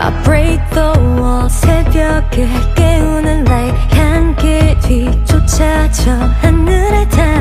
I break the wall 새벽에 깨우는 light 향기 뒤쫓아 저 하늘의 달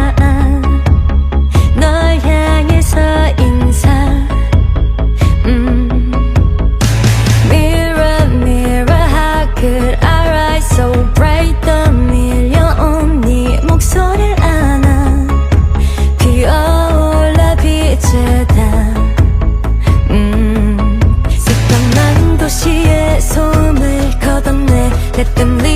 let them live.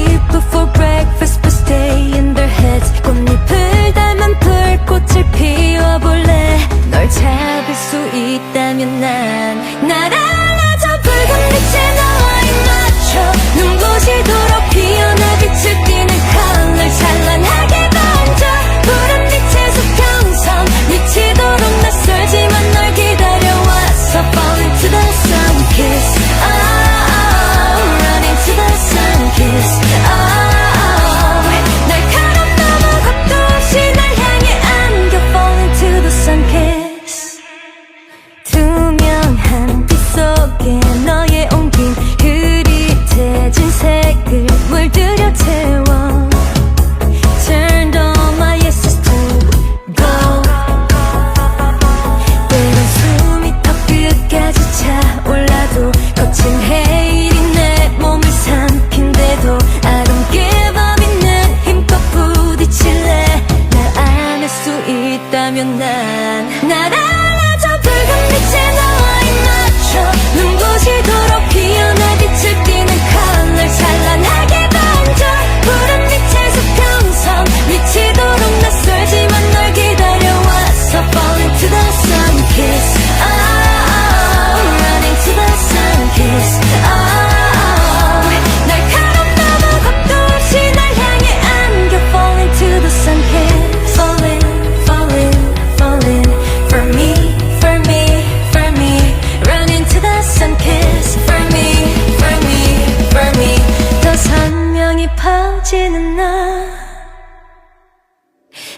넘치는 나.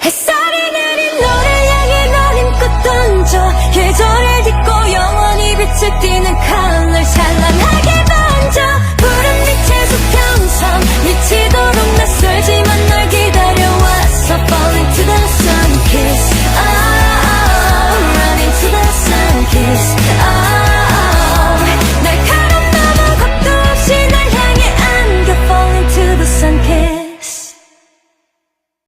햇살이 내린 너를 향해 널 힘껏 던져. 계절을 딛고 영원히 빛을 띠